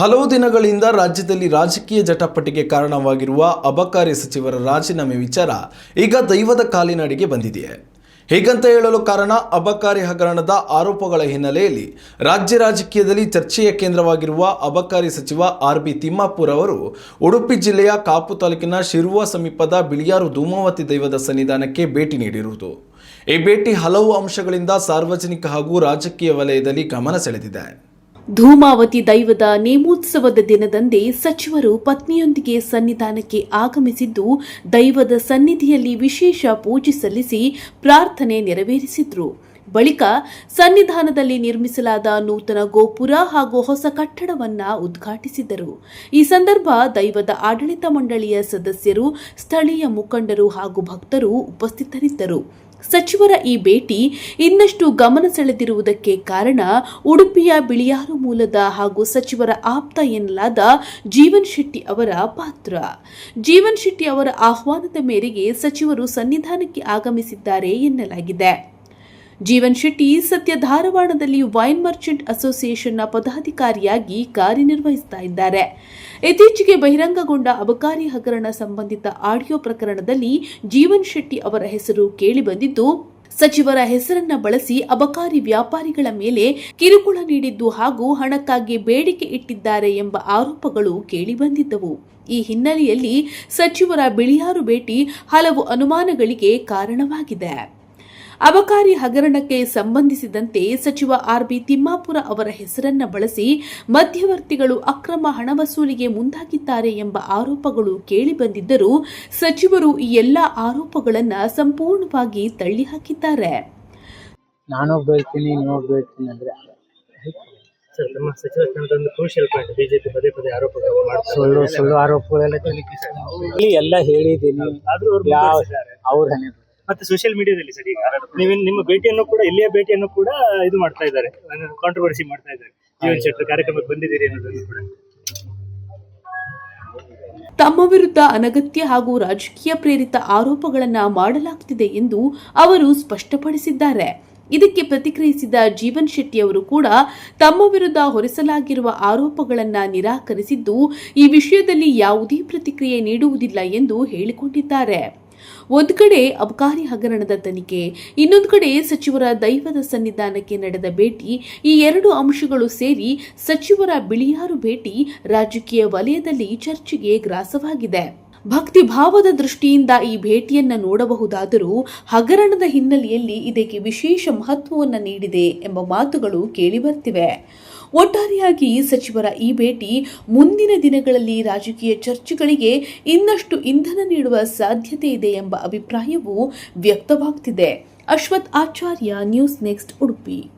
ಹಲವು ದಿನಗಳಿಂದ ರಾಜ್ಯದಲ್ಲಿ ರಾಜಕೀಯ ಜಟಾಪಟಿಗೆ ಕಾರಣವಾಗಿರುವ ಅಬಕಾರಿ ಸಚಿವರ ರಾಜೀನಾಮೆ ವಿಚಾರ ಈಗ ದೈವದ ಕಾಲಿನಡಿಗೆ ಬಂದಿದೆ ಹೀಗಂತ ಹೇಳಲು ಕಾರಣ ಅಬಕಾರಿ ಹಗರಣದ ಆರೋಪಗಳ ಹಿನ್ನೆಲೆಯಲ್ಲಿ ರಾಜ್ಯ ರಾಜಕೀಯದಲ್ಲಿ ಚರ್ಚೆಯ ಕೇಂದ್ರವಾಗಿರುವ ಅಬಕಾರಿ ಸಚಿವ ಆರ್ ಬಿ ತಿಮ್ಮಾಪುರ್ ಅವರು ಉಡುಪಿ ಜಿಲ್ಲೆಯ ಕಾಪು ತಾಲೂಕಿನ ಶಿರುವ ಸಮೀಪದ ಬಿಳಿಯಾರು ಧೂಮಾವತಿ ದೈವದ ಸನ್ನಿಧಾನಕ್ಕೆ ಭೇಟಿ ನೀಡಿರುವುದು. ಈ ಭೇಟಿ ಹಲವು ಅಂಶಗಳಿಂದ ಸಾರ್ವಜನಿಕ ಹಾಗೂ ರಾಜಕೀಯ ವಲಯದಲ್ಲಿ ಗಮನ ಸೆಳೆದಿದೆ. ಧೂಮಾವತಿ ದೈವದ ನೇಮೋತ್ಸವದ ದಿನದಂದೇ ಸಚಿವರು ಪತ್ನಿಯೊಂದಿಗೆ ಸನ್ನಿಧಾನಕ್ಕೆ ಆಗಮಿಸಿದ್ದು, ದೈವದ ಸನ್ನಿಧಿಯಲ್ಲಿ ವಿಶೇಷ ಪೂಜೆ ಸಲ್ಲಿಸಿ ಪ್ರಾರ್ಥನೆ ನೆರವೇರಿಸಿದ್ರು. ಬಳಿಕ ಸನ್ನಿಧಾನದಲ್ಲಿ ನಿರ್ಮಿಸಲಾದ ನೂತನ ಗೋಪುರ ಹಾಗೂ ಹೊಸ ಕಟ್ಟಡವನ್ನ ಉದ್ಘಾಟಿಸಿದರು. ಈ ಸಂದರ್ಭ ದೈವದ ಆಡಳಿತ ಮಂಡಳಿಯ ಸದಸ್ಯರು, ಸ್ಥಳೀಯ ಮುಖಂಡರು ಹಾಗೂ ಭಕ್ತರು ಉಪಸ್ಥಿತರಿದ್ದರು. ಸಚಿವರ ಈ ಭೇಟಿ ಇನ್ನಷ್ಟು ಗಮನ ಸೆಳೆದಿರುವುದಕ್ಕೆ ಕಾರಣ ಉಡುಪಿಯ ಬಿಳಿಯಾರು ಮೂಲದ ಹಾಗೂ ಸಚಿವರ ಆಪ್ತ ಎನ್ನಲಾದ ಜೀವನ್ ಶೆಟ್ಟಿ ಅವರ ಪಾತ್ರ. ಜೀವನ್ ಶೆಟ್ಟಿ ಅವರ ಆಹ್ವಾನದ ಮೇರೆಗೆ ಸಚಿವರು ಸನ್ನಿಧಾನಕ್ಕೆ ಆಗಮಿಸಿದ್ದಾರೆ ಎನ್ನಲಾಗಿದೆ. ಜೀವನ್ ಶೆಟ್ಟಿ ಸದ್ಯ ಧಾರವಾಡದಲ್ಲಿ ವೈನ್ ಮರ್ಚೆಂಟ್ ಅಸೋಸಿಯೇಷನ್ನ ಪದಾಧಿಕಾರಿಯಾಗಿ ಕಾರ್ಯನಿರ್ವಹಿಸ್ತಾ ಇದ್ದಾರೆ. ಇತ್ತೀಚೆಗೆ ಬಹಿರಂಗಗೊಂಡ ಅಬಕಾರಿ ಹಗರಣ ಸಂಬಂಧಿತ ಆಡಿಯೋ ಪ್ರಕರಣದಲ್ಲಿ ಜೀವನ್ ಶೆಟ್ಟಿ ಅವರ ಹೆಸರು ಕೇಳಿಬಂದಿದ್ದು, ಸಚಿವರ ಹೆಸರನ್ನ ಬಳಸಿ ಅಬಕಾರಿ ವ್ಯಾಪಾರಿಗಳ ಮೇಲೆ ಕಿರುಕುಳ ನೀಡಿದ್ದು ಹಾಗೂ ಹಣಕ್ಕಾಗಿ ಬೇಡಿಕೆ ಇಟ್ಟಿದ್ದಾರೆ ಎಂಬ ಆರೋಪಗಳು ಕೇಳಿಬಂದಿದ್ದವು. ಈ ಹಿನ್ನೆಲೆಯಲ್ಲಿ ಸಚಿವರ ಬಿಳಿಯಾರು ಭೇಟಿ ಹಲವು ಅನುಮಾನಗಳಿಗೆ ಕಾರಣವಾಗಿದೆ. ಅಬಕಾರಿ ಹಗರಣಕ್ಕೆ ಸಂಬಂಧಿಸಿದಂತೆ ಸಚಿವ ಆರ್ಬಿ ತಿಮ್ಮಾಪುರ ಅವರ ಹೆಸರನ್ನ ಬಳಸಿ ಮಧ್ಯವರ್ತಿಗಳು ಅಕ್ರಮ ಹಣ ವಸೂಲಿಗೆ ಮುಂದಾಗಿದ್ದಾರೆ ಎಂಬ ಆರೋಪಗಳು ಕೇಳಿಬಂದಿದ್ದರೂ ಸಚಿವರು ಈ ಎಲ್ಲ ಆರೋಪಗಳನ್ನ ಸಂಪೂರ್ಣವಾಗಿ ತಳ್ಳಿಹಾಕಿದ್ದಾರೆ ನಾನು ಹೇಳ್ತೀನಿ ನೀನೊಬ್ಬ ಹೇಳ್ತೀನಿ ಅಂದ್ರೆ ಸರ್ ನಮ್ಮ ಸಚಿವ ಸ್ಥಾನದ ಒಂದು ಕ್ರೂಷಿಯಲ್ ಪಾಯಿಂಟ್ ಬಿಜೆಪಿ ಪದೇ ಪದೇ ಆರೋಪಗಳನ್ನು ಮಾಡ್ತಾರೆ ಸುಳ್ಳು ಸುಳ್ಳು ಆರೋಪಗಳೆಲ್ಲ ಇಲ್ಲಿ ಎಲ್ಲ ಹೇಳಿದ್ದೀನಿ ಆದ್ರೂ ಅವ್ರು ಯಾವ ಮುಂದುವರಿಸಿದ್ದಾರೆ. ಅವ್ರ ಹಣೆ ಬರಹ. ಮತ್ತೆ ಸೋಷಿಯಲ್ ಮೀಡಿಯಾದಲ್ಲಿ ಸರ್ ಈಗ. ನೀವು ನಿಮ್ಮ ಭೇಟಿಯನ್ನು ಕೂಡ ಇಲ್ಲಿಯ ಭೇಟಿಯನ್ನು ಕೂಡ ಇದು ಮಾಡ್ತಾ ಇದ್ದಾರೆ. ಕಾಂಟ್ರವರ್ಸಿ ಮಾಡ್ತಾ ಇದ್ದಾರೆ. ಜೀವನ್ ಶೆಟ್ಟರ್ ಕಾರ್ಯಕ್ರಮಕ್ಕೆ ಬಂದಿದ್ದೀರಿ ಅನ್ನೋದನ್ನು ಕೂಡ. ತಮ್ಮ ವಿರುದ್ಧ ಅನಗತ್ಯ ಹಾಗೂ ರಾಜಕೀಯ ಪ್ರೇರಿತ ಆರೋಪಗಳನ್ನು ಮಾಡಲಾಗ್ತಿದೆ ಎಂದು ಅವರು ಸ್ಪಷ್ಟಪಡಿಸಿದ್ದಾರೆ. ಇದಕ್ಕೆ ಪ್ರತಿಕ್ರಿಯಿಸಿದ ಜೀವನ್ ಶೆಟ್ಟಿ ಅವರು ಕೂಡ ತಮ್ಮ ವಿರುದ್ಧ ಹೊರಿಸಲಾಗಿರುವ ಆರೋಪಗಳನ್ನು ನಿರಾಕರಿಸಿದ್ದು ಈ ವಿಷಯದಲ್ಲಿ ಯಾವುದೇ ಪ್ರತಿಕ್ರಿಯೆ ನೀಡುವುದಿಲ್ಲ ಎಂದು ಹೇಳಿಕೊಂಡಿದ್ದಾರೆ. ಒಂದು ಕಡೆ ಅಬಕಾರಿ ಹಗರಣದ ತನಿಖೆ, ಇನ್ನೊಂದು ಕಡೆ ಸಚಿವರ ದೈವದ ಸನ್ನಿಧಾನಕ್ಕೆ ನಡೆದ ಭೇಟಿ, ಈ ಎರಡು ಅಂಶಗಳು ಸೇರಿ ಸಚಿವರ ಬಿಳಿಯಾರು ಭೇಟಿ ರಾಜಕೀಯ ವಲಯದಲ್ಲಿ ಚರ್ಚೆಗೆ ಗ್ರಾಸವಾಗಿದೆ. ಭಕ್ತಿ ಭಾವದ ದೃಷ್ಟಿಯಿಂದ ಈ ಭೇಟಿಯನ್ನ ನೋಡಬಹುದಾದರೂ ಹಗರಣದ ಹಿನ್ನೆಲೆಯಲ್ಲಿ ಇದಕ್ಕೆ ವಿಶೇಷ ಮಹತ್ವವನ್ನು ನೀಡಿದೆ ಎಂಬ ಮಾತುಗಳು ಕೇಳಿಬರ್ತಿವೆ ಒಟ್ಟಾರೆಯಾಗಿ ಸಚಿವರ ಈ ಭೇಟಿ ಮುಂದಿನ ದಿನಗಳಲ್ಲಿ ರಾಜಕೀಯ ಚರ್ಚೆಗಳಿಗೆ ಇನ್ನಷ್ಟು ಇಂಧನ ನೀಡುವ ಸಾಧ್ಯತೆ ಇದೆ ಎಂಬ ಅಭಿಪ್ರಾಯವೂ ವ್ಯಕ್ತವಾಗ್ತಿದೆ. Ashwath Acharya, news next Udupi.